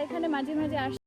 এখানে মাঝে মাঝে আস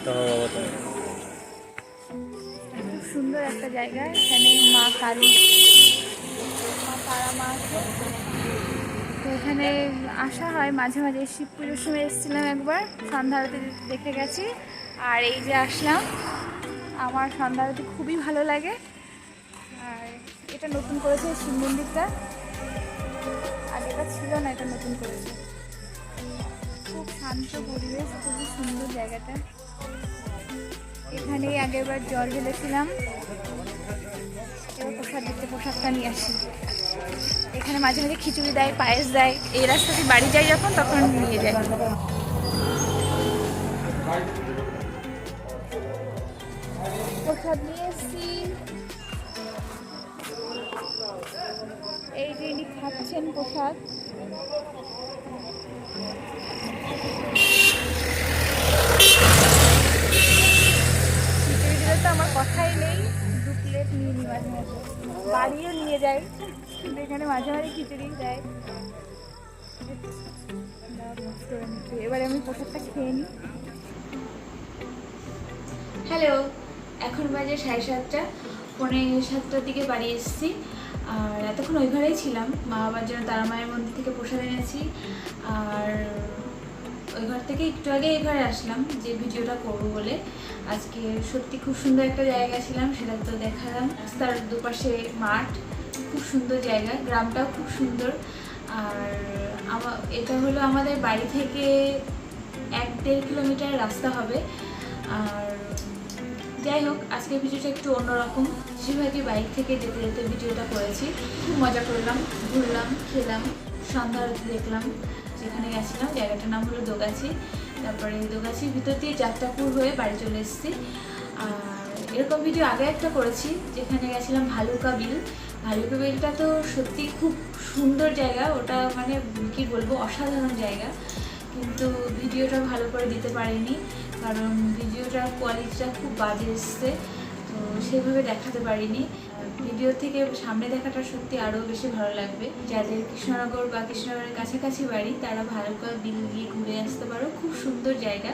শান্ত হও বাবা সুন্দর একটা জায়গা। এখানে মা কালী, মা তারা তো এখানে আসা হয় মাঝে মাঝে শিব পুজোর সময় এসেছিলাম একবার সন্ধ্যারতি দেখে গেছি। আর এই যে আসলাম, আমার সন্ধ্যারতি খুবই ভালো লাগে। আর এটা নতুন করেছে শিব মন্দিরটা। আর এটা ছিল না, এটা নতুন করেছে। শান্ত পরিবেশ, খুবই সুন্দর জায়গাটা। এখানেই আগেরবার জল ঢেলেছিলাম এবার প্রসাদ দিতে প্রসাদটা নিয়ে আসি। এখানে মাঝে মাঝে খিচুড়ি দেয়, পায়েস দেয়। এই রাস্তা দিয়ে বাড়ি যাই যখন, তখন নিয়ে যায় প্রসাদ নিয়ে এসছি। এই যে খাচ্ছেন প্রসাদ। তো আমার কথাই নেই। দু প্লেট নিয়ে নিই মাঝে মাঝে। নিয়ে এখানে মাঝে মাঝে খিচুড়ি দেয়। এবারে আমি খেয়ে নিই। হ্যালো এখন বাজে সাড়ে সাতটা। পনেরো সাতটার দিকে বাড়ি এসেছি। আর এতক্ষণ ওই ঘরেই ছিলাম। মা বাবার জন্য তারা মায়ের মন্দির থেকে প্রসাদ এনেছি। আর ওই ঘর থেকে একটু আগে এই ঘরে আসলাম, যে ভিডিওটা করব বলে। আজকে সত্যি খুব সুন্দর একটা জায়গা ছিলাম, সেটা তো দেখালাম। রাস্তার দুপাশে মাঠ, খুব সুন্দর জায়গা, গ্রামটাও খুব সুন্দর। আর আমা, এটা হলো আমাদের বাড়ি থেকে এক দেড় কিলোমিটার রাস্তা হবে। আর যাই হোক, আজকের ভিডিওটা একটু অন্যরকম। বেশিরভাগই বাইক থেকে যেতে যেতে ভিডিওটা করেছি। খুব মজা করলাম, ঘুরলাম, খেলাম, সন্ধ্যা দেখলাম, যেখানে গেছিলাম। জায়গাটার নাম হলো দোগাছি। তারপরে দোগাছির ভিতর দিয়ে যাত্রাপুর হয়ে বাড়ি চলে এসেছি। আর এরকম ভিডিও আগে একটা করেছি, যেখানে গেছিলাম ভালুকা বিল। ভালুকা বিলটা তো সত্যি খুব সুন্দর জায়গা। ওটা মানে কি বলব, অসাধারণ জায়গা। কিন্তু ভিডিওটা ভালো করে দিতে পারিনি। কারণ ভিডিওটার কোয়ালিটিটা খুব বাজে এসছে তো সেভাবে দেখাতে পারিনি। ভিডিও থেকে সামনে দেখাটা সত্যি আরও বেশি ভালো লাগবে। যাদের কৃষ্ণনগর বা কৃষ্ণনগরের কাছাকাছি বাড়ি তারা ভালো করে বিল গিয়ে ঘুরে আসতে পারো। খুব সুন্দর জায়গা।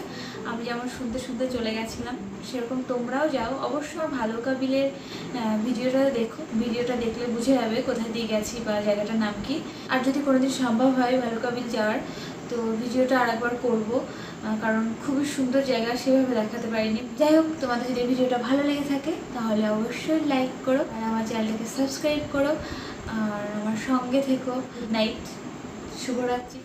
আমি যেমন শুনতে শুনতে চলে গেছিলাম সেরকম তোমরাও যাও। অবশ্য ভালুকা বিলের আহ, ভিডিওটা দেখো। ভিডিওটা দেখলে বুঝে যাবে কোথা দিয়ে গেছি বা জায়গাটার নাম কি। আর যদি কোনোদিন সম্ভব হয় ভালুকা বিল যাওয়ার তো ভিডিওটা আরেকবার করব। আহ, কারণ খুবই সুন্দর জায়গা, সেভাবে দেখাতে পারিনি। যাই হোক, তোমাদের যদি ভিডিওটা ভালো লেগে থাকে, তাহলে অবশ্যই লাইক করো আর আমার চ্যানেলটাকে সাবস্ক্রাইব করো। আর আমার সঙ্গে থেকো। নাইট শুভরাত্রি।